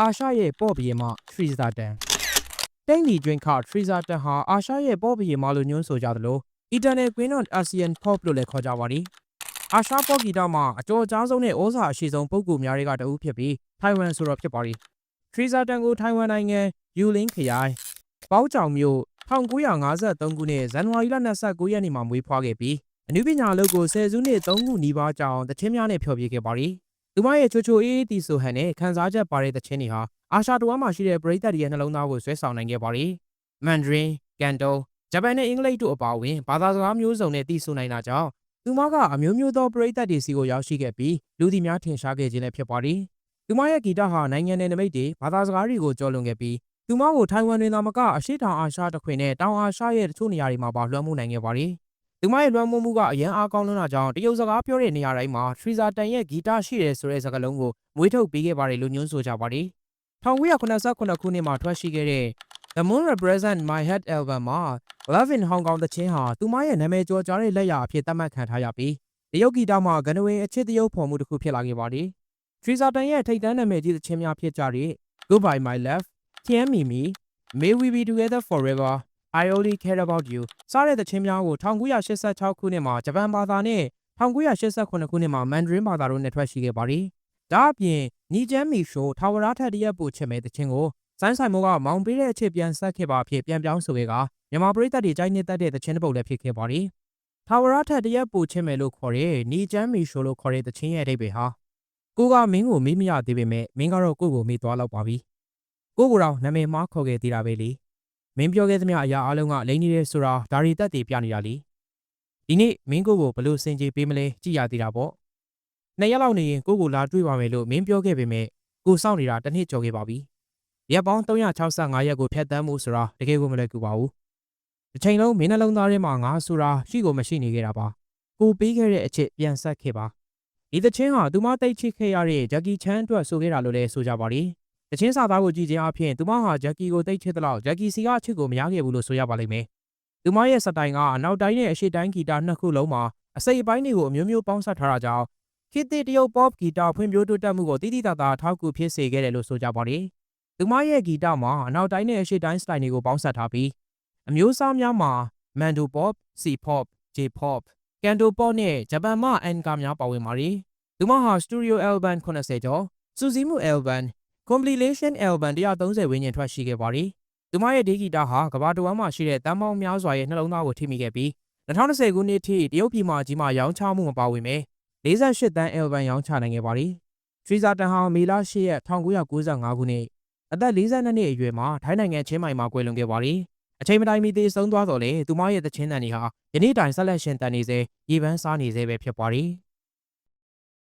အာရှရဲ့ပေါ့ဘီယမထရီဇာတန်တိန်လီဒရင်ခါထရီဇာတန်ဟာအာရှရဲ့ပေါ့ဘီယမလို့ညွှန်းဆိုကြသလို Eternal Queen of ASEAN Pop လို့လည်းခေါ်ကြပါသည်အာရှပေါ့ဂီတမှာအကျော်ကြားဆုံးနဲ့ဩဇာအရှိဆုံးပုဂ္ဂိုလ်များတွေကတဦးဖြစ်ပြီးထိုင်ဝမ်ဆိုတော့ဖြစ်ပါသည်ထရီဇာတန်ကိုထိုင်ဝမ်နိုင်ငံယူလင်းခရိုင်ပေါကြောင်မြို့1953ခုနှစ်ဇန်နဝါရီလ29ရက်နေ့မှာမွေးဖွားခဲ့ပြီးအနုပညာအလုပ်ကိုဆယ်စုနှစ်3ခုနီးပါးကြာအောင်တခြင်းများနဲ့ဖျော်ဖြေခဲ့ပါသည် သူမရဲ့ချိုချိုအေးအေးတီဆိုဟန်နဲ့ခန်းစားချက်ပါတဲ့တခြင်းတွေဟာအာရှတဝမ်းမှာရှိတဲ့ပရိသတ်တွေရဲ့နှလုံးသားကိုဆွဲဆောင်နိုင်ခဲ့ပါသည်မန်ဒရင်ကန်တိုဂျပန်နဲ့အင်္ဂလိပ်တို့အပါအဝင်ဘာသာစကားမျိုးစုံနဲ့တီဆိုနိုင်တာကြောင့်သူမကအမျိုးမျိုးသောပရိသတ်တွေစီကိုရောက်ရှိခဲ့ပြီးလူဒီများထင်ရှားခဲ့ခြင်းလည်းဖြစ်ပါသည်သူမရဲ့ဂီတဟာနိုင်ငံနယ်နိမိတ်တွေဘာသာစကားတွေကိုကျော်လွန်ခဲ့ပြီးသူမကိုထိုင်ဝမ်တွင်သာမကအရှေ့တောင်အာရှတခွင်နဲ့တောင်အာရှရဲ့တချို့နေရာတွေမှာပါလွှမ်းမိုးနိုင်ခဲ့ပါသည် သူမရဲ့လွှမ်းမိုးမှုကအရန်အားကောင်းလွန်းတာကြောင့်တရုတ်စကားပြောတဲ့နေရာတိုင်းမှာထရီဇာတန်ရဲ့ဂီတရှိတယ်ဆိုတဲ့စကားလုံးကိုမွေးထုတ်ပေးခဲ့ပါတယ်လို့ညွှန်းဆိုကြပါတယ်1989ခုနှစ်မှာထွက်ရှိခဲ့တဲ့ The Moon Represent My Head Album မှာ Love in Hong Kong သချင်းဟာသူမရဲ့နာမည်ကျော်ကြားတဲ့လက်ရာအဖြစ်သတ်မှတ်ခံထားရပြီးတရုတ်ဂီတမှာဂနဝင်အချစ်တရုတ်ဖော်မှုတစ်ခုဖြစ်လာခဲ့ပါတယ်ထရီဇာတန်ရဲ့ထိတ်တန်းနာမည်ကြီးသချင်းများဖြစ်ကြတဲ့ Goodbye My Love, Tian Mi Mi, May We Be Together Forever, I Only Care About You စတဲ့သချင်းများကို1986ခုနှစ်မှာဂျပန်ဘာသာနဲ့1988ခုနှစ်မှာမန်ဒရင်းဘာသာတို့နဲ့ထွက်ရှိခဲ့ပါတယ်။ဒါအပြင်နီကျန်းမီရှိုးထာဝရထက်တရက်ပို့ချင်မဲ့သချင်းကိုဆိုင်းဆိုင်မိုးကမောင်ပေးတဲ့အချစ်ပြန်ဆက်ခဲ့ပါအဖြစ်ပြန်ပြောင်းဆိုခဲ့ကမြန်မာပရိသတ်တွေကြိုက်နေတတ်တဲ့သချင်းတစ်ပုဒ်လည်းဖြစ်ခဲ့ပါတယ်။ထာဝရထက်တရက်ပို့ချင်မယ်လို့ခေါ်တဲ့နီကျန်းမီရှိုးလို့ခေါ်တဲ့သချင်းရဲ့အဓိပ္ပာယ်ဟာကိုကမင်းကိုမေးမရသေးပေမဲ့မင်းကတော့ကိုကိုမေးသွားတော့ပါပြီ။ကိုကိုတော့နာမည်မှားခေါ်ခဲ့သေးတာပဲလေ။ မင်းပြောခဲ့သမျှအရာအလုံးကလိမ့်နေတယ်ဆိုတာဒါရီတက်တည်ပြနေတာလေ။ဒီနေ့မင်းကိုကိုဘလို့စင်ကြေပေးမလဲကြည့်ရသေးတာပေါ့။နှစ်ရက်လောက်နေရင်ကိုကိုလာတွေ့ပါမယ်လို့မင်းပြောခဲ့ပေမဲ့ကိုစောင့်နေတာတစ်နှစ်ကျော်ခဲ့ပါပြီ။ရက်ပေါင်း365ရက်ကိုဖျက်ဆီးမှုဆိုတာတကယ်ကိုမလွယ်ကူပါဘူး။တစ်ချိန်လုံးမင်းနှလုံးသားထဲမှာငါဆိုတာရှိကိုမရှိနေခဲ့တာပါ။ကိုပေးခဲ့တဲ့အချစ်ပြန်ဆက်ခဲ့ပါ။ဒီသချင်းဟာသူမတိတ်ချစ်ခဲ့ရတဲ့ဂျက်ကီချန်အတွက်ဆိုခဲ့တာလို့လည်းဆိုကြပါလိမ့်။ တချင်းစာသားကိုကြည့်ခြင်းအပြင်သူမဟာဂျက်ကီကိုတိတ်ချစ်တဲ့လောက်ဂျက်ကီစီကအချစ်ကိုမရခဲ့ဘူးလို့ဆိုရပါလိမ့်မယ်။သူမရဲ့စတိုင်ကအနောက်တိုင်းနဲ့အရှေ့တိုင်းဂီတနှစ်ခုလုံးမှာအစိပ်အပိုင်းတွေကိုအမျိုးမျိုးပေါင်းစပ်ထားတာကြောင့်ခေတ်သစ်တရုတ် pop ဂီတဖွံ့ဖြိုးတိုးတက်မှုကိုတိတိတသာထောက်ကူဖြစ်စေခဲ့တယ်လို့ဆိုကြပါတယ်။သူမရဲ့ဂီတမှာအနောက်တိုင်းနဲ့အရှေ့တိုင်းစတိုင်တွေကိုပေါင်းစပ်ထားပြီးအမျိုးအစားများမှာ Mando pop, C pop, J pop, Canto pop နဲ့ဂျပန်မှအန်ကာများပါဝင်ပါတယ်။သူမဟာ Studio Album 80ကျော်စူစီမှု Album Compilation Album 130ဝန်းကျင်ထွက်ရှိခဲ့ပါတယ်။သူမရဲ့ဒီဂီတဟာကမ္ဘာတစ်ဝန်းမှာရှိတဲ့တန်ပေါင်းများစွာရဲ့နှလုံးသားကိုထိမိခဲ့ပြီး2020ခုနှစ်ထိတရုတ်ပြည်မှာကြီးမှာရောင်းချမှုမပါဝင်ပဲ48တန်း Album ရောင်းချနိုင်ခဲ့ပါတယ်။ထရီဇာတန်ဟာမေလ10ရက်1995ခုနှစ်အသက်42နှစ်အရွယ်မှာထိုင်းနိုင်ငံချင်းမိုင်မှာကွယ်လွန်ခဲ့ပါတယ်။အချိန်မတိုင်မီသေဆုံးသွားတော့လေသူမရဲ့သချင်းတန်တွေဟာယနေ့တိုင်ဆက်လက်ရှင်တန်နေစေရေပန်းစားနေစေပဲဖြစ်ပါတယ်။